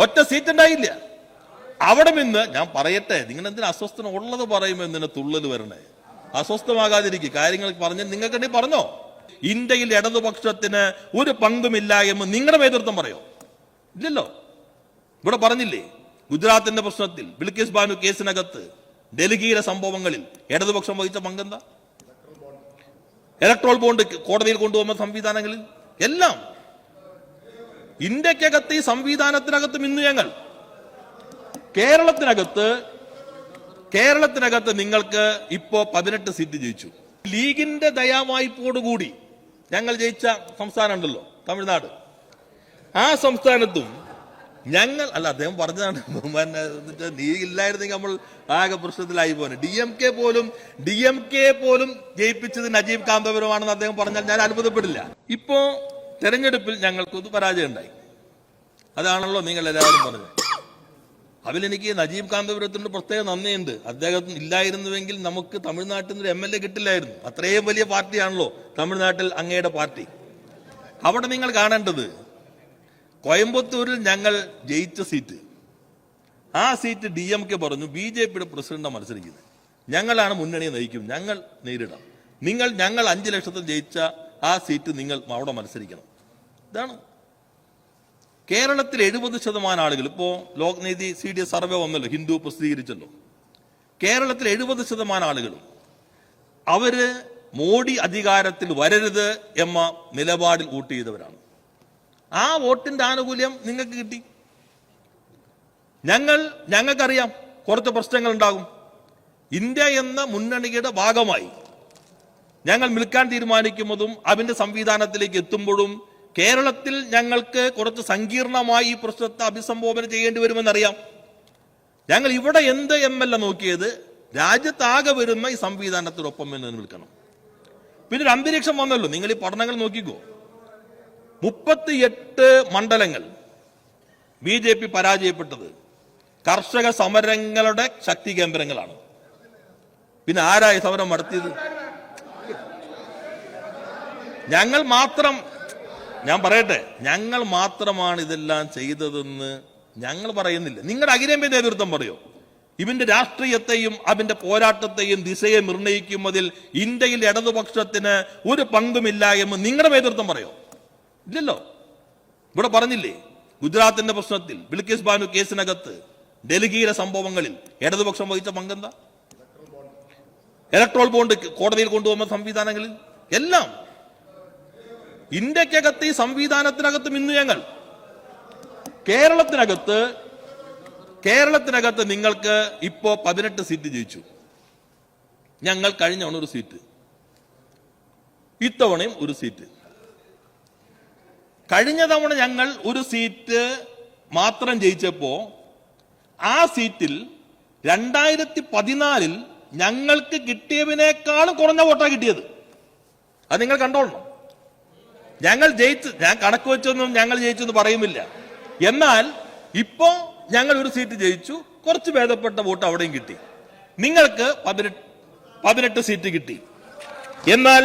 ഒറ്റ സീറ്റ് ഉണ്ടായില്ല അവിടെ നിന്ന് ഞാൻ പറയട്ടെ നിങ്ങൾ എന്തിനാ അസ്വസ്ഥന ഉള്ളത് പറയുമ്പോൾ എന്തിനു തുള്ളൽ വരണേ? അസ്വസ്ഥമാകാതിരിക്കും. കാര്യങ്ങൾ പറഞ്ഞ് നിങ്ങൾക്ക് പറഞ്ഞോ? ഇന്ത്യയിൽ ഇടതുപക്ഷത്തിന് ഒരു പങ്കുമില്ല എന്ന് നിങ്ങളുടെ നേതൃത്വം പറയോ? ഇല്ലല്ലോ. ഇവിടെ പറഞ്ഞില്ലേ ഗുജറാത്തിന്റെ പ്രശ്നത്തിൽ ബിൽക്കിസ് ബാനു കേസിനകത്ത് ഡൽഹിയിലെ സംഭവങ്ങളിൽ ഇടതുപക്ഷം വഹിച്ച പങ്കെന്താ? ഇലക്ട്രോൾ ബോണ്ട് കോടതിയിൽ കൊണ്ടുപോകുന്ന സംവിധാനങ്ങളിൽ എല്ലാം ഇന്ത്യക്കകത്ത് ഈ സംവിധാനത്തിനകത്തും ഇന്ന് ഞങ്ങൾ. കേരളത്തിനകത്ത് കേരളത്തിനകത്ത് നിങ്ങൾക്ക് ഇപ്പോ പതിനെട്ട് സീറ്റ് ജയിച്ചു. ലീഗിന്റെ ദയാവായ്പോടുകൂടി ഞങ്ങൾ ജയിച്ച സംസ്ഥാനം ഉണ്ടല്ലോ തമിഴ്നാട്. ആ സംസ്ഥാനത്തും ഞങ്ങൾ അല്ല അദ്ദേഹം പറഞ്ഞതാണ് ബഹുമാന നീ ഇല്ലായിരുന്നെങ്കിൽ നമ്മൾ ആകെ പ്രശ്നത്തിലായി പോനെ ഡി എം കെ പോലും ഡി എം കെ പോലും ജയിപ്പിച്ചത് നജീബ് കാന്തപുരമാണെന്ന് അദ്ദേഹം പറഞ്ഞാൽ ഞാൻ അത്ഭുതപ്പെടില്ല. ഇപ്പോ തെരഞ്ഞെടുപ്പിൽ ഞങ്ങൾക്കൊരു പരാജയം ഉണ്ടായി. അതാണല്ലോ നിങ്ങൾ എല്ലാവരും പറഞ്ഞത്. അതിലെനിക്ക് നജീബ് കാന്തപുരത്തിനോട് പ്രത്യേക നന്ദിയുണ്ട്. അദ്ദേഹം ഇല്ലായിരുന്നുവെങ്കിൽ നമുക്ക് തമിഴ്നാട്ടിൽ നിന്ന് എം എൽ എ കിട്ടില്ലായിരുന്നു. അത്രയും വലിയ പാർട്ടിയാണല്ലോ തമിഴ്നാട്ടിൽ അങ്ങയുടെ പാർട്ടി. അവിടെ നിങ്ങൾ കാണേണ്ടത് കോയമ്പത്തൂരിൽ ഞങ്ങൾ ജയിച്ച സീറ്റ്. ആ സീറ്റ് ഡി എം കെ പറഞ്ഞു ബി ജെ പിയുടെ പ്രസിഡന്റാണ് മത്സരിക്കുന്നത്. ഞങ്ങളാണ് മുന്നണിയെ നയിക്കും. ഞങ്ങൾ നേരിടാം നിങ്ങൾ ഞങ്ങൾ അഞ്ച് ലക്ഷത്തിൽ ജയിച്ച ആ സീറ്റ് നിങ്ങൾ അവിടെ മത്സരിക്കണം. ഇതാണ്. കേരളത്തിൽ എഴുപത് ശതമാനം ആളുകൾ ഇപ്പോൾ Lokniti C D S survey വന്നല്ലോ ഹിന്ദു പ്രസിദ്ധീകരിച്ചല്ലോ. കേരളത്തിൽ എഴുപത് ശതമാനം ആളുകളും അവർ മോഡി അധികാരത്തിൽ വരരുത് എന്ന നിലപാടിൽ വോട്ട് ചെയ്തവരാണ്. ആ വോട്ടിന്റെ ആനുകൂല്യം നിങ്ങൾക്ക് കിട്ടി. ഞങ്ങൾ ഞങ്ങൾക്കറിയാം കുറച്ച് പ്രശ്നങ്ങൾ ഉണ്ടാകും ഇന്ത്യ എന്ന മുന്നണിയുടെ ഭാഗമായി ഞങ്ങൾ നിൽക്കാൻ തീരുമാനിക്കുന്നതും അതിന്റെ സംവിധാനത്തിലേക്ക് എത്തുമ്പോഴും കേരളത്തിൽ ഞങ്ങൾക്ക് കുറച്ച് സങ്കീർണമായി ഈ പ്രശ്നത്തെ അഭിസംബോധന ചെയ്യേണ്ടി വരുമെന്നറിയാം. ഞങ്ങൾ ഇവിടെ എന്ത് എം എൽ എ നോക്കിയത്? രാജ്യത്താകെ വരുന്ന ഈ സംവിധാനത്തിനൊപ്പം എന്ന് നിൽക്കണം. പിന്നെ ഒരു അന്തരീക്ഷം വന്നല്ലോ. നിങ്ങൾ ഈ പഠനങ്ങൾ നോക്കിക്കോ. മുപ്പത്തി എട്ട് മണ്ഡലങ്ങൾ ബി ജെ പി പരാജയപ്പെട്ടത്. കർഷക സമരങ്ങളുടെ ശക്തി കേന്ദ്രങ്ങളാണ്. പിന്നെ ആരായി സമരം നടത്തിയത്? ഞങ്ങൾ മാത്രം ഞാൻ പറയട്ടെ ഞങ്ങൾ മാത്രമാണ് ഇതെല്ലാം ചെയ്തതെന്ന് ഞങ്ങൾ പറയുന്നില്ല. നിങ്ങളുടെ അഖിലേന്ത്യ നേതൃത്വം പറയോ? ഇവന്റെ രാഷ്ട്രീയത്തെയും അവന്റെ പോരാട്ടത്തെയും ദിശയെ നിർണയിക്കുന്നതിൽ ഇന്ത്യയിൽ ഇടതുപക്ഷത്തിന് ഒരു പങ്കുമില്ല എന്ന് നിങ്ങളുടെ നേതൃത്വം പറയോ? ഇല്ലല്ലോ. ഇവിടെ പറഞ്ഞില്ലേ ഗുജറാത്തിന്റെ പ്രശ്നത്തിൽ ബിൽക്കിസ് ബാനു കേസിനകത്ത് ഡൽഹിയിലെ സംഭവങ്ങളിൽ ഇടതുപക്ഷം വഹിച്ച പങ്കെന്താ? ഇലക്ട്രോൾ ബോണ്ട് കോടതിയിൽ കൊണ്ടുപോകുന്ന സംവിധാനങ്ങളിൽ എല്ലാം ഇന്ത്യക്കകത്ത് ഈ സംവിധാനത്തിനകത്തും ഇന്ന് ഞങ്ങൾ. കേരളത്തിനകത്ത് കേരളത്തിനകത്ത് നിങ്ങൾക്ക് ഇപ്പോ പതിനെട്ട് സീറ്റ് ജയിച്ചു. ഞങ്ങൾ കഴിഞ്ഞ ഒരു സീറ്റ്. ഇത്തവണയും ഒരു സീറ്റ്. കഴിഞ്ഞ തവണ ഞങ്ങൾ ഒരു സീറ്റ് മാത്രം ജയിച്ചപ്പോ ആ സീറ്റിൽ രണ്ടായിരത്തി പതിനാലിൽ ഞങ്ങൾക്ക് കിട്ടിയതിനേക്കാളും കുറഞ്ഞ വോട്ടാണ് കിട്ടിയത്. അത് നിങ്ങൾ കണ്ടോളണം. ഞങ്ങൾ ജയിച്ചു ഞാൻ കണക്ക് വെച്ചൊന്നും ഞങ്ങൾ ജയിച്ചെന്ന് പറയുന്നില്ല. എന്നാൽ ഇപ്പോ ഞങ്ങൾ ഒരു സീറ്റ് ജയിച്ചു കുറച്ച് ഭേദപ്പെട്ട വോട്ട് അവിടെയും കിട്ടി. നിങ്ങൾക്ക് പതിനെട്ട് പതിനെട്ട് സീറ്റ് കിട്ടി. എന്നാൽ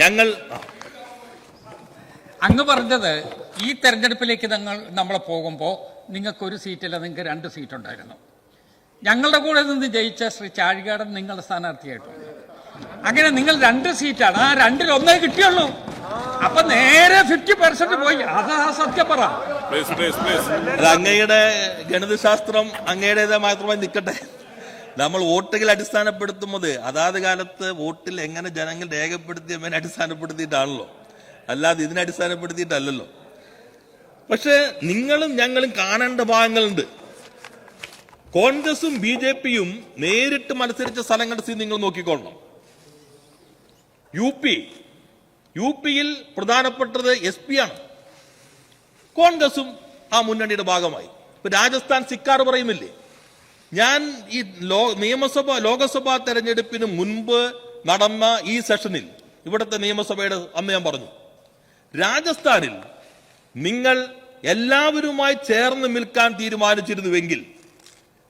ഞങ്ങൾ അങ്ങ് പറഞ്ഞത് ഈ തെരഞ്ഞെടുപ്പിലേക്ക് ഞങ്ങൾ നമ്മൾ പോകുമ്പോൾ നിങ്ങൾക്ക് ഒരു സീറ്റില്ല നിങ്ങൾക്ക് രണ്ട് സീറ്റ് ഉണ്ടായിരുന്നു ഞങ്ങളുടെ കൂടെ നിന്ന് ജയിച്ച ശ്രീ ചാഴികാടൻ നിങ്ങളുടെ സ്ഥാനാർത്ഥിയായിട്ടുണ്ട്. അങ്ങനെ നിങ്ങൾ രണ്ട് സീറ്റാണ് ആ രണ്ടിൽ ഒന്നേ കിട്ടിയുള്ളൂ. അപ്പൊ നേരെ ഫിഫ്റ്റി പെർസെന്റ് പോയി. അതാ സത്യം പറ. അത് അങ്ങയുടെ ഗണിതശാസ്ത്രം അങ്ങയുടേത് മാത്രമായി നിൽക്കട്ടെ. നമ്മൾ വോട്ടുകൾ അടിസ്ഥാനപ്പെടുത്തുന്നത് അതാത് കാലത്ത് വോട്ടിൽ എങ്ങനെ ജനങ്ങൾ രേഖപ്പെടുത്തിയതിനെ അടിസ്ഥാനപ്പെടുത്തിയിട്ടാണല്ലോ. അല്ലാതെ ഇതിനെ അടിസ്ഥാനപ്പെടുത്തിയിട്ടല്ലല്ലോ. പക്ഷെ നിങ്ങളും ഞങ്ങളും കാണേണ്ട ഭാഗങ്ങളുണ്ട്. കോൺഗ്രസും ബി ജെ പിയും നേരിട്ട് മത്സരിച്ച സ്ഥലങ്ങളുടെ സ്ഥിതി നിങ്ങൾ നോക്കിക്കൊള്ളണം യു പി യു പിയിൽ പ്രധാനപ്പെട്ടത് എസ് പി ആണ്. കോൺഗ്രസും ആ മുന്നണിയുടെ ഭാഗമായി. ഇപ്പൊ രാജസ്ഥാൻ സിക്കാർ പറയുന്നില്ലേ ഞാൻ ഈ ലോ നിയമസഭ ലോകസഭാ തെരഞ്ഞെടുപ്പിന് മുൻപ് നടന്ന ഈ സെഷനിൽ ഇവിടുത്തെ നിയമസഭയുടെ അന്ന് ഞാൻ പറഞ്ഞു രാജസ്ഥാനിൽ നിങ്ങൾ എല്ലാവരുമായി ചേർന്ന് നിൽക്കാൻ തീരുമാനിച്ചിരുന്നുവെങ്കിൽ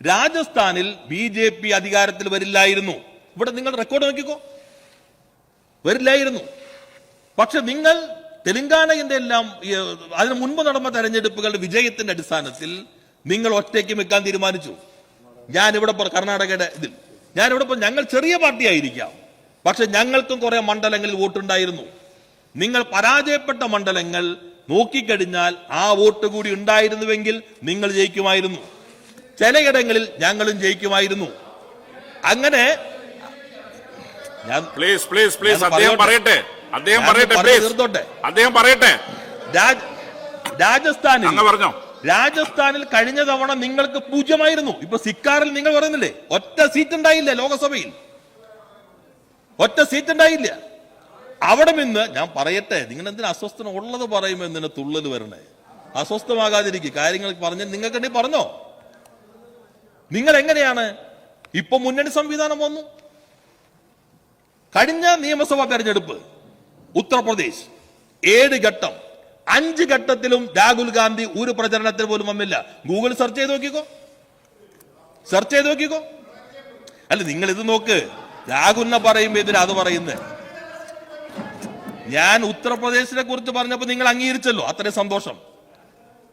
രാജസ്ഥാനിൽ ബി ജെ പി അധികാരത്തിൽ വരില്ലായിരുന്നു. ഇവിടെ നിങ്ങൾ റെക്കോർഡ് നോക്കിക്കോ. വരില്ലായിരുന്നു. പക്ഷെ നിങ്ങൾ തെലങ്കാനയുടെ എല്ലാം അതിനു മുൻപ് നടന്ന തെരഞ്ഞെടുപ്പുകളുടെ വിജയത്തിന്റെ അടിസ്ഥാനത്തിൽ നിങ്ങൾ ഒറ്റയ്ക്ക് വെക്കാൻ തീരുമാനിച്ചു. ഞാൻ ഇവിടെ കർണാടകയുടെ ഇതിൽ. ഞാൻ ഇവിടെ ഞങ്ങൾ ചെറിയ പാർട്ടിയായിരിക്കാം. പക്ഷെ ഞങ്ങൾക്കും കുറെ മണ്ഡലങ്ങളിൽ വോട്ടുണ്ടായിരുന്നു. നിങ്ങൾ പരാജയപ്പെട്ട മണ്ഡലങ്ങൾ നോക്കിക്കഴിഞ്ഞാൽ ആ വോട്ട് കൂടി ഉണ്ടായിരുന്നുവെങ്കിൽ നിങ്ങൾ ജയിക്കുമായിരുന്നു. ചിലയിടങ്ങളിൽ ഞങ്ങളും ജയിക്കുമായിരുന്നു. അങ്ങനെ ഞാൻ പ്ലീസ് പ്ലീസ് പ്ലീസ് ഞാൻ അദ്ദേഹം പറയട്ടെ. അദ്ദേഹം പറയട്ടെ തീർത്തോട്ടെ. അദ്ദേഹം പറയട്ടെ. രാജ- രാജസ്ഥാനിൽ പറഞ്ഞോ. രാജസ്ഥാനിൽ കഴിഞ്ഞ തവണ നിങ്ങൾക്ക് പൂജ്യമായിരുന്നു. ഇപ്പൊ സിക്കാറിൽ നിങ്ങൾ പറയുന്നില്ലേ? ഒറ്റ സീറ്റ് ഉണ്ടായില്ല ലോകസഭയിൽ. ഒറ്റ സീറ്റ് ഉണ്ടായില്ല അവിടെ നിന്ന് ഞാൻ പറയട്ടെ നിങ്ങൾ എന്തിനാ അസ്വസ്ഥന ഉള്ളത് പറയുമ്പോ എന്തിനാ തുള്ളൽ വരണേ? അസ്വസ്ഥമാകാതിരിക്കും. കാര്യങ്ങൾ പറഞ്ഞ് നിങ്ങൾക്ക് പറഞ്ഞോ? നിങ്ങൾ എങ്ങനെയാണ്? ഇപ്പൊ മുന്നണി സംവിധാനം വന്നു. കഴിഞ്ഞ നിയമസഭാ തെരഞ്ഞെടുപ്പ്. ഉത്തർപ്രദേശ്. ഏഴ് ഘട്ടം. അഞ്ച് ഘട്ടത്തിലും രാഹുൽ ഗാന്ധി ഒരു പ്രചരണത്തിൽ പോലും വന്നില്ല. ഗൂഗിൾ സെർച്ച് ചെയ്ത് നോക്കിക്കോ. സെർച്ച് ചെയ്ത് നോക്കിക്കോ. അല്ല നിങ്ങൾ ഇത് നോക്ക്. രാഹുലിനെ പറയുമ്പോ ഇതിന് അത് പറയുന്നത് ഞാൻ ഉത്തർപ്രദേശിനെ കുറിച്ച് പറഞ്ഞപ്പോ നിങ്ങൾ അംഗീകരിച്ചല്ലോ. അത്രയും സന്തോഷം.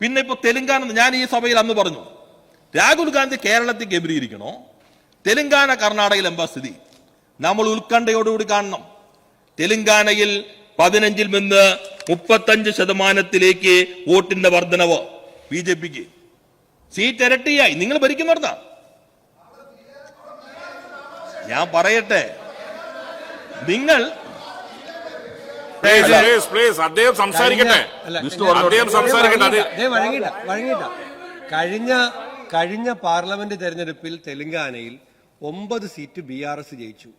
പിന്നെ ഇപ്പൊ തെലുങ്കാന ഞാൻ ഈ സഭയിൽ അന്ന് പറഞ്ഞു. രാഹുൽ ഗാന്ധി കേരളത്തിൽ കേന്ദ്രീകരിക്കണോ തെലുങ്കാന കർണാടകയിൽ സ്ഥിതി? നമ്മൾ ഉത്കണ്ഠയോടുകൂടി കാണണം. തെലുങ്കാനയിൽ പതിനഞ്ചിൽ നിന്ന് മുപ്പത്തഞ്ച് ശതമാനത്തിലേക്ക് വോട്ടിന്റെ വർധനവ് ബി ജെ പിക്ക്. സീറ്റ് ഇരട്ടിയായി. നിങ്ങൾ ഭരിക്കുന്നിടത്താ. ഞാൻ പറയട്ടെ. നിങ്ങൾ പ്ലീസ് പ്ലീസ് അദ്ദേഹം സംസാരിക്കട്ടെ. അദ്ദേഹം സംസാരിക്കട്ടെ. കഴിഞ്ഞ കഴിഞ്ഞ പാർലമെന്റ് തെരഞ്ഞെടുപ്പിൽ തെലങ്കാനയിൽ ഒമ്പത് സീറ്റ് ബി ആർ എസ് ജയിച്ചു.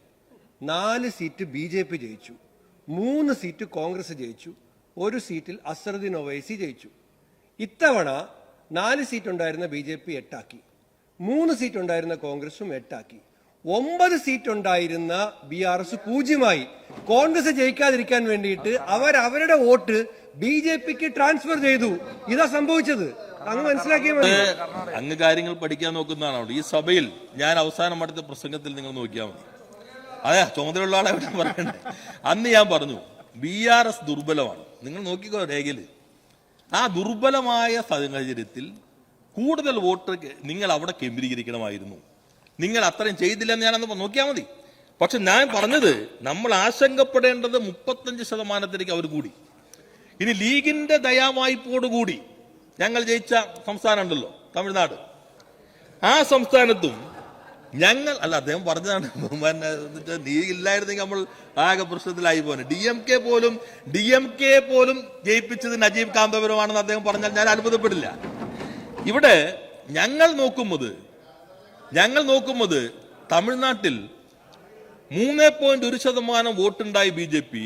നാല് സീറ്റ് ബി ജെ പി ജയിച്ചു. മൂന്ന് സീറ്റ് കോൺഗ്രസ് ജയിച്ചു. ഒരു സീറ്റിൽ അസറുദ്ദീൻ ഒവൈസി ജയിച്ചു. ഇത്തവണ നാല് സീറ്റ് ഉണ്ടായിരുന്ന ബി ജെ പി എട്ടാക്കി. മൂന്ന് സീറ്റ് ഉണ്ടായിരുന്ന കോൺഗ്രസും എട്ടാക്കി. ഒമ്പത് സീറ്റ് ഉണ്ടായിരുന്ന ബി ആർ എസ് പൂജ്യമായി. കോൺഗ്രസ് ജയിക്കാതിരിക്കാൻ വേണ്ടിയിട്ട് അവർ അവരുടെ വോട്ട് ബി ജെ പിക്ക് ട്രാൻസ്ഫർ ചെയ്തു. ഇതാ സംഭവിച്ചത്. അങ്ങ് മനസ്സിലാക്കിയ മതി. അങ്ങ് കാര്യങ്ങൾ പഠിക്കാൻ നോക്കുന്നതാണ്? ഈ സഭയിൽ ഞാൻ അവസാനം അടുത്ത പ്രസംഗത്തിൽ നിങ്ങൾ നോക്കിയാൽ മതി. അതെ ചുമതലയുള്ള ആളെ വിടാൻ പറയണ്ടേ അന്ന് ഞാൻ പറഞ്ഞു ബി ആർ എസ് ദുർബലമാണ്. നിങ്ങൾ നോക്കിക്കോ രേഖയിൽ. ആ ദുർബലമായ സാഹചര്യത്തിൽ കൂടുതൽ വോട്ട് നിങ്ങൾ അവിടെ കേന്ദ്രീകരിക്കണമായിരുന്നു. നിങ്ങൾ അത്രയും ചെയ്തില്ലെന്ന് ഞാനന്ന് നോക്കിയാൽ മതി. പക്ഷെ ഞാൻ പറഞ്ഞത് നമ്മൾ ആശങ്കപ്പെടേണ്ടത് മുപ്പത്തഞ്ച് ശതമാനത്തിലേക്ക് അവർ കൂടി. ഇനി ലീഗിന്റെ ദയാവായ്പോടുകൂടി ഞങ്ങൾ ജയിച്ച സംസ്ഥാനം ഉണ്ടല്ലോ തമിഴ്നാട്. ആ സംസ്ഥാനത്തും ഞങ്ങൾ അല്ല അദ്ദേഹം പറഞ്ഞതാണ് എന്നുവെച്ചാൽ ലീഗ് ഇല്ലായിരുന്നെങ്കിൽ നമ്മൾ ആകെ പ്രശ്നത്തിലായി പോനെ ഡി എം കെ പോലും ഡി എം കെ പോലും ജയിപ്പിച്ചത് നജീബ് കാന്തപുരമാണെന്ന് അദ്ദേഹം പറഞ്ഞാൽ ഞാൻ അത്ഭുതപ്പെടില്ല. ഇവിടെ ഞങ്ങൾ നോക്കുന്നത് ഞങ്ങൾ നോക്കുന്നത് തമിഴ്നാട്ടിൽ മൂന്ന് പോയിന്റ് ഒരു ശതമാനം വോട്ടുണ്ടായി ബി ജെ പി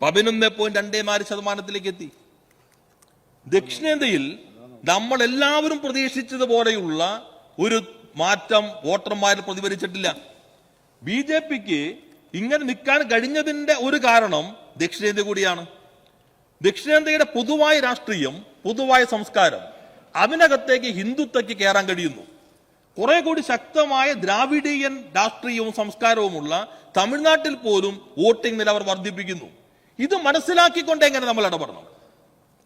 പതിനൊന്ന് പോയിന്റ് രണ്ടേ നാല് ശതമാനത്തിലേക്ക് എത്തി. ദക്ഷിണേന്ത്യയിൽ നമ്മൾ എല്ലാവരും പ്രതീക്ഷിച്ചതുപോലെയുള്ള ഒരു മാറ്റം വോട്ടർമാരിൽ പ്രതിഫലിച്ചിട്ടില്ല. ബി ജെ പിക്ക് ഇങ്ങനെ നിൽക്കാൻ കഴിഞ്ഞതിന്റെ ഒരു കാരണം ദക്ഷിണേന്ത്യ കൂടിയാണ്. ദക്ഷിണേന്ത്യയുടെ പൊതുവായ രാഷ്ട്രീയം പൊതുവായ സംസ്കാരം അതിനകത്തേക്ക് ഹിന്ദുത്വയ്ക്ക് കയറാൻ കഴിയുന്നു. കുറെ കൂടി ശക്തമായ ദ്രാവിഡീയൻ രാഷ്ട്രീയവും സംസ്കാരവുമുള്ള തമിഴ്നാട്ടിൽ പോലും വോട്ടിംഗ് നില അവർ വർദ്ധിപ്പിക്കുന്നു. ഇത് മനസ്സിലാക്കിക്കൊണ്ട് എങ്ങനെ നമ്മൾ ഇടപെടണം?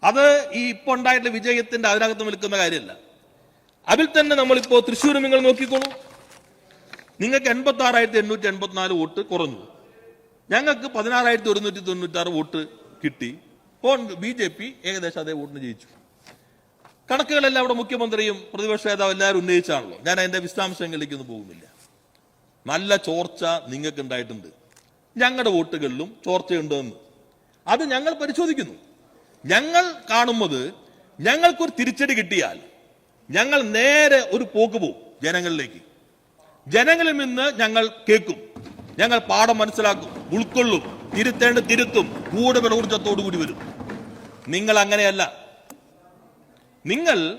അത് ഈ ഇപ്പൊ ഉണ്ടായിട്ടുള്ള വിജയത്തിന്റെ അതിനകത്ത് നിൽക്കുന്ന കാര്യമല്ല. അതിൽ തന്നെ നമ്മളിപ്പോ തൃശ്ശൂർ നിങ്ങൾ നോക്കിക്കോളൂ. നിങ്ങൾക്ക് എൺപത്തി ആറായിരത്തി എണ്ണൂറ്റി എൺപത്തിനാല് വോട്ട് കുറഞ്ഞു. ഞങ്ങൾക്ക് പതിനാറായിരത്തി ഒരുന്നൂറ്റി തൊണ്ണൂറ്റി ആറ് വോട്ട് കിട്ടി. ബി ജെ പി ഏകദേശം അതേ വോട്ടിന് ജയിച്ചു. കണക്കുകളെല്ലാം അവിടെ മുഖ്യമന്ത്രിയും പ്രതിപക്ഷ നേതാവ് എല്ലാവരും ഉന്നയിച്ചാണല്ലോ. ഞാൻ അതിന്റെ വിശദാംശങ്ങളിലേക്കൊന്നും പോകുന്നില്ല. നല്ല ചോർച്ച നിങ്ങൾക്ക് ഉണ്ടായിട്ടുണ്ട്. ഞങ്ങളുടെ വോട്ടുകളിലും ചോർച്ചയുണ്ടെന്ന് അത് ഞങ്ങൾ പരിശോധിക്കുന്നു. ഞങ്ങൾ കാണുന്നത് ഞങ്ങൾക്കൊരു തിരിച്ചടി കിട്ടിയാൽ ഞങ്ങൾ നേരെ ഒരു പോക്ക് പോകും ജനങ്ങളിലേക്ക്. ജനങ്ങളിൽ നിന്ന് ഞങ്ങൾ കേൾക്കും. ഞങ്ങൾ പാഠം മനസ്സിലാക്കും ഉൾക്കൊള്ളും തിരുത്തേണ്ട തിരുത്തും കൂടുതൽ ഊർജത്തോടു കൂടി വരും. നിങ്ങൾ അങ്ങനെയല്ല. നിങ്ങൾ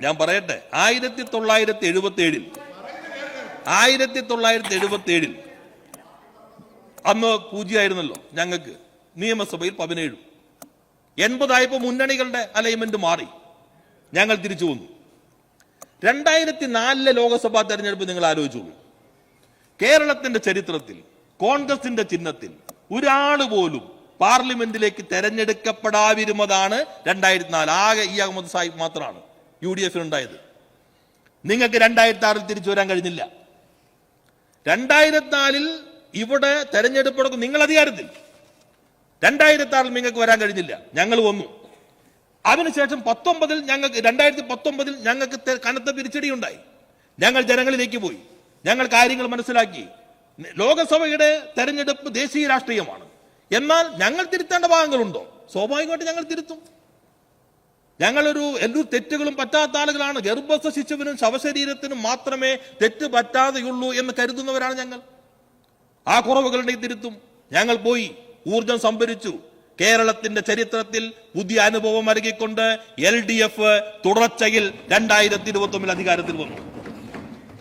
ഞാൻ പറയട്ടെ ആയിരത്തി തൊള്ളായിരത്തി എഴുപത്തി ഏഴിൽ ആയിരത്തി തൊള്ളായിരത്തി എഴുപത്തി ഏഴിൽ അന്ന് പൂജ്യമായിരുന്നല്ലോ ഞങ്ങൾക്ക് നിയമസഭയിൽ പതിനേഴും. എൺപതായപ്പോ മുന്നണികളുടെ അലൈൻമെന്റ് മാറി. ഞങ്ങൾ തിരിച്ചു വന്നു. രണ്ടായിരത്തി നാലിലെ ലോക്സഭാ തെരഞ്ഞെടുപ്പ് നിങ്ങൾ ആലോചിച്ചോളൂ കേരളത്തിന്റെ ചരിത്രത്തിൽ കോൺഗ്രസിന്റെ ചിഹ്നത്തിൽ ഒരാൾ പോലും പാർലമെന്റിലേക്ക് തെരഞ്ഞെടുക്കപ്പെടാതിരുന്നതാണ് രണ്ടായിരത്തി നാല് ആകെ ഇ അഹമ്മദ് സാഹിബ് മാത്രമാണ് യു ഡി എഫിനുണ്ടായത് നിങ്ങൾക്ക് രണ്ടായിരത്തി ആറിൽ തിരിച്ചു വരാൻ കഴിഞ്ഞില്ല. രണ്ടായിരത്തി നാലിൽ ഇവിടെ തെരഞ്ഞെടുപ്പ് നിങ്ങൾ അധികാരത്തിൽ രണ്ടായിരത്തി ആറിൽ നിങ്ങൾക്ക് വരാൻ കഴിഞ്ഞില്ല. ഞങ്ങൾ വന്നു. അതിനുശേഷം പത്തൊമ്പതിൽ ഞങ്ങൾക്ക് രണ്ടായിരത്തി പത്തൊമ്പതിൽ ഞങ്ങൾക്ക് കനത്ത തിരിച്ചടി ഉണ്ടായി ഞങ്ങൾ ജനങ്ങളിലേക്ക് പോയി. ഞങ്ങൾ കാര്യങ്ങൾ മനസ്സിലാക്കി. ലോകസഭയുടെ തെരഞ്ഞെടുപ്പ് ദേശീയ രാഷ്ട്രീയമാണ്. എന്നാൽ ഞങ്ങൾ തിരുത്തേണ്ട ഭാഗങ്ങളുണ്ടോ? സ്വാഭാവികമായിട്ട് ഞങ്ങൾ തിരുത്തും. ഞങ്ങളൊരു എല്ലാ തെറ്റുകളും പറ്റാത്ത ആളുകളാണ്. ഗർഭസ്ഥ ശിശുവിനും ശവശരീരത്തിനും മാത്രമേ തെറ്റ് പറ്റാതെയുള്ളൂ എന്ന് കരുതുന്നവരാണ് ഞങ്ങൾ. ആ കുറവുകളുടെ തിരുത്തും. ഞങ്ങൾ പോയി. ഊർജം സംഭരിച്ചു. കേരളത്തിന്റെ ചരിത്രത്തിൽ പുതിയ അനുഭവം നൽകിക്കൊണ്ട് എൽ ഡി എഫ് തുടർച്ചയിൽ രണ്ടായിരത്തി ഇരുപത്തി ഒന്നിൽ അധികാരത്തിൽ വന്നു.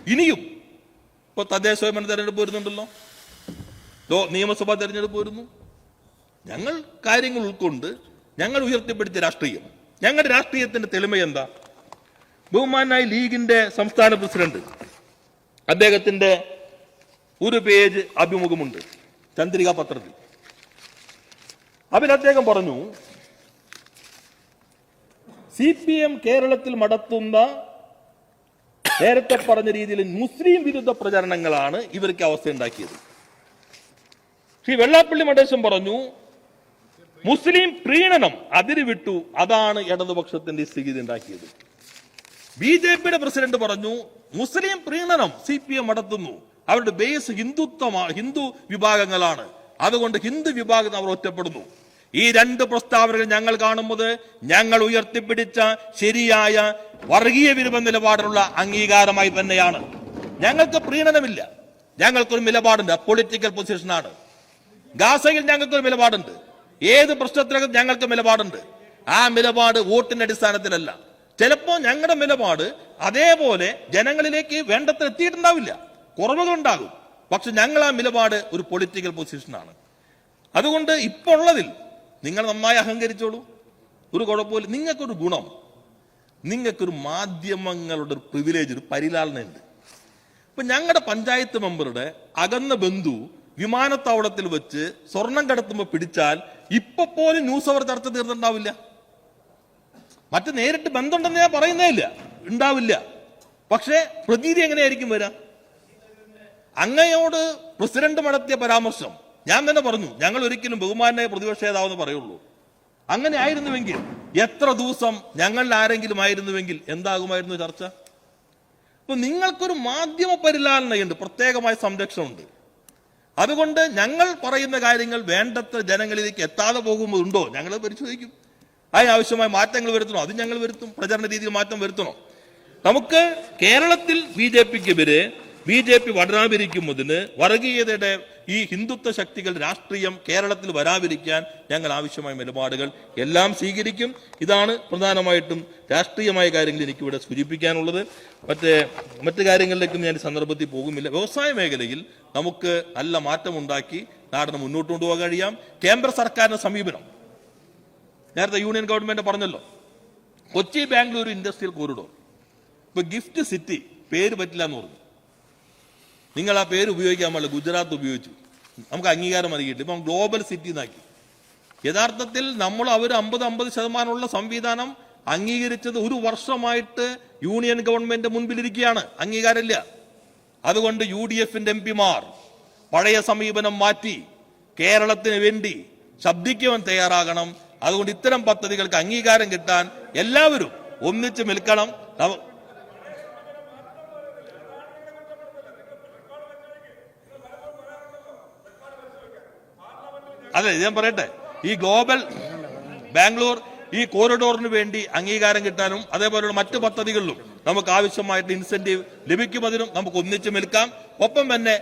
ഇനിയും ഇപ്പൊ തദ്ദേശ സ്വയംഭരണ തെരഞ്ഞെടുപ്പ് വരുന്നുണ്ടല്ലോ. നിയമസഭാ തെരഞ്ഞെടുപ്പ് വരുന്നു. ഞങ്ങൾ കാര്യങ്ങൾ ഉൾക്കൊണ്ട് ഞങ്ങൾ ഉയർത്തിപ്പിടിച്ച രാഷ്ട്രീയം. ഞങ്ങളുടെ രാഷ്ട്രീയത്തിന്റെ തെളിമ എന്താ? ബഹുമാനായി ലീഗിന്റെ സംസ്ഥാന പ്രസിഡന്റ് അദ്ദേഹത്തിന്റെ ഒരു പേജ് അഭിമുഖമുണ്ട്. ചന്ദ്രിക പത്രത്തിൽ. അതിൽ അദ്ദേഹം പറഞ്ഞു സി പി എം കേരളത്തിൽ നടത്തുന്ന നേരത്തെ പറഞ്ഞ രീതിയിൽ മുസ്ലിം വിരുദ്ധ പ്രചരണങ്ങളാണ് ഇവർക്ക് അവസ്ഥ ഉണ്ടാക്കിയത് ശ്രീ വെള്ളാപ്പള്ളി മടേശൻ പറഞ്ഞു മുസ്ലിം പ്രീണനം അതിര് വിട്ടു അതാണ് ഇടതുപക്ഷത്തിന്റെ സ്ഥിതി ഉണ്ടാക്കിയത്. ബി ജെ പിയുടെ പ്രസിഡന്റ് പറഞ്ഞു മുസ്ലിം പ്രീണനം സി പി എം നടത്തുന്നു. അവരുടെ ബേസ് ഹിന്ദുത്വമാണ് ഹിന്ദു വിഭാഗങ്ങളാണ്. അതുകൊണ്ട് ഹിന്ദു വിഭാഗം അവർ ഒറ്റപ്പെടുന്നു. ഈ രണ്ട് പ്രസ്താവനകൾ ഞങ്ങൾ കാണുന്നത് ഞങ്ങൾ ഉയർത്തിപ്പിടിച്ച ശരിയായ വർഗീയ വിരുദ്ധ നിലപാടിലുള്ള അംഗീകാരമായി തന്നെയാണ്. ഞങ്ങൾക്ക് പ്രീണനമില്ല. ഞങ്ങൾക്കൊരു നിലപാടുണ്ട്. പൊളിറ്റിക്കൽ പൊസിഷനാണ് ഗാസയിൽ ഞങ്ങൾക്കൊരു നിലപാടുണ്ട്. ഏത് പ്രശ്നത്തിനകത്ത് ഞങ്ങൾക്ക് നിലപാടുണ്ട്. ആ നിലപാട് വോട്ടിന്റെ അടിസ്ഥാനത്തിലല്ല. ചിലപ്പോൾ ഞങ്ങളുടെ നിലപാട് അതേപോലെ ജനങ്ങളിലേക്ക് വേണ്ടത്ര എത്തിയിട്ടുണ്ടാവില്ല. കുറവുകളുണ്ടാകും. പക്ഷെ ഞങ്ങൾ ആ നിലപാട് ഒരു പൊളിറ്റിക്കൽ പൊസിഷനാണ് അതുകൊണ്ട് ഇപ്പോൾ ഉള്ളതിൽ നിങ്ങൾ നന്നായി അഹങ്കരിച്ചോളൂ. ഒരു കുഴപ്പമില്ല. നിങ്ങൾക്കൊരു ഗുണം. നിങ്ങൾക്കൊരു മാധ്യമങ്ങളുടെ ഒരു പ്രിവിലേജ് ഒരു പരിലാളനയുണ്ട്. ഇപ്പൊ ഞങ്ങളുടെ പഞ്ചായത്ത് മെമ്പറുടെ അകന്ന ബന്ധു വിമാനത്താവളത്തിൽ വെച്ച് സ്വർണം കടത്തുമ്പോൾ പിടിച്ചാൽ ഇപ്പൊ പോലും ന്യൂസ് അവർ ചർച്ച തീർന്നിട്ടുണ്ടാവില്ല. മറ്റ് നേരിട്ട് ബന്ധമുണ്ടെന്ന് ഞാൻ പറയുന്നേ ഇല്ല. ഉണ്ടാവില്ല. പക്ഷേ പ്രതീതി എങ്ങനെയായിരിക്കും വരാം? അങ്ങയോട് പ്രസിഡന്റ് നടത്തിയ പരാമർശം. ഞാൻ തന്നെ പറഞ്ഞു ഞങ്ങൾ ഒരിക്കലും ബഹുമാനായ പ്രതിപക്ഷ നേതാവെന്ന് പറയുള്ളൂ. അങ്ങനെ ആയിരുന്നുവെങ്കിൽ എത്ര ദിവസം ഞങ്ങളിൽ ആരെങ്കിലും ആയിരുന്നുവെങ്കിൽ എന്താകുമായിരുന്നു ചർച്ച? അപ്പൊ നിങ്ങൾക്കൊരു മാധ്യമ പരിലാലനയുണ്ട് പ്രത്യേകമായ സംരക്ഷണമുണ്ട്. അതുകൊണ്ട് ഞങ്ങൾ പറയുന്ന കാര്യങ്ങൾ വേണ്ടത്ര ജനങ്ങളിലേക്ക് എത്താതെ പോകുമ്പോഴുണ്ടോ ഞങ്ങൾ പരിശോധിക്കും. അതിനാവശ്യമായ മാറ്റങ്ങൾ വരുത്തണോ? അത് ഞങ്ങൾ വരുത്തും. പ്രചരണ രീതിയിൽ മാറ്റം വരുത്തണോ? നമുക്ക് കേരളത്തിൽ ബി ജെ പിക്കെതിരെ ബി ജെ പി വരാതിരിക്കുന്നതിന് വർഗീയതയുടെ ഈ ഹിന്ദുത്വ ശക്തികൾ രാഷ്ട്രീയം കേരളത്തിൽ വരാതിരിക്കാൻ ഞങ്ങൾ ആവശ്യമായ നിലപാടുകൾ എല്ലാം സ്വീകരിക്കും. ഇതാണ് പ്രധാനമായിട്ടും രാഷ്ട്രീയമായ കാര്യങ്ങൾ എനിക്കിവിടെ സൂചിപ്പിക്കാനുള്ളത്. മറ്റേ മറ്റു കാര്യങ്ങളിലേക്കും ഞാൻ സന്ദർഭത്തിൽ പോകുമില്ല. വ്യവസായ മേഖലയിൽ നമുക്ക് നല്ല മാറ്റമുണ്ടാക്കി നാടിന് മുന്നോട്ട് കൊണ്ടുപോകാൻ കഴിയാം. കേന്ദ്ര സർക്കാരിന്റെ സമീപനം. നേരത്തെ യൂണിയൻ ഗവൺമെന്റ് പറഞ്ഞല്ലോ കൊച്ചി ബാംഗ്ലൂർ ഇൻഡസ്ട്രിയൽ കോറിഡോർ ഇപ്പൊ ഗിഫ്റ്റ് സിറ്റി പേര് പറ്റില്ല എന്ന് പറഞ്ഞു. നിങ്ങൾ ആ പേര് ഉപയോഗിക്കാൻ പാടില്ല. ഗുജറാത്ത് ഉപയോഗിച്ചു. നമുക്ക് അംഗീകാരം നൽകിയിട്ട് ഇപ്പം ഗ്ലോബൽ സിറ്റി എന്നാക്കി. യഥാർത്ഥത്തിൽ നമ്മൾ അവർ അമ്പത് അമ്പത് ശതമാനമുള്ള സംവിധാനം അംഗീകരിച്ചത് ഒരു വർഷമായിട്ട് യൂണിയൻ ഗവൺമെന്റ് മുൻപിലിരിക്കുകയാണ്. അംഗീകാരമില്ല. അതുകൊണ്ട് യു ഡി എഫിന്റെ എം പിമാർ പഴയ സമീപനം മാറ്റി കേരളത്തിന് വേണ്ടി ശബ്ദിക്കുവാൻ തയ്യാറാകണം. അതുകൊണ്ട് ഇത്തരം പദ്ധതികൾക്ക് അംഗീകാരം കിട്ടാൻ എല്ലാവരും ഒന്നിച്ച് നിൽക്കണം. അതെ ഞാൻ പറയട്ടെ. ഈ ഗ്ലോബൽ ബാംഗ്ലൂർ ഈ കോറിഡോറിന് വേണ്ടി അംഗീകാരം കിട്ടാനും അതേപോലെയുള്ള മറ്റു പദ്ധതികളിലും നമുക്ക് ആവശ്യമായിട്ട് ഇൻസെന്റീവ് ലഭിക്കുമതിനും നമുക്ക് ഒന്നിച്ചു നിൽക്കാം. ഒപ്പം തന്നെ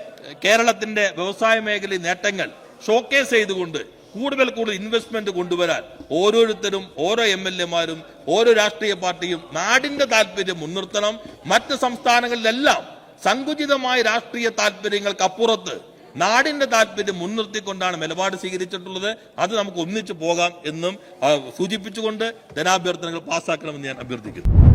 കേരളത്തിന്റെ വ്യവസായ മേഖലയിൽ നേട്ടങ്ങൾ ഷോക്കേസ് ചെയ്തുകൊണ്ട് കൂടുതൽ കൂടുതൽ ഇൻവെസ്റ്റ്മെന്റ് കൊണ്ടുവരാൻ ഓരോരുത്തരും ഓരോ എം എൽ എമാരും ഓരോ രാഷ്ട്രീയ പാർട്ടിയും നാടിന്റെ താല്പര്യം മുൻനിർത്തണം. മറ്റ് സംസ്ഥാനങ്ങളിലെല്ലാം സങ്കുചിതമായ രാഷ്ട്രീയ താല്പര്യങ്ങൾക്ക് അപ്പുറത്ത് നാടിന്റെ താല്പര്യം മുൻനിർത്തിക്കൊണ്ടാണ് നിലപാട് സ്വീകരിച്ചിട്ടുള്ളത്. അത് നമുക്ക് ഒന്നിച്ചു പോകാം എന്നും സൂചിപ്പിച്ചുകൊണ്ട് ധനാഭ്യർത്ഥനകൾ പാസ്സാക്കണമെന്ന് ഞാൻ അഭ്യർത്ഥിക്കുന്നു.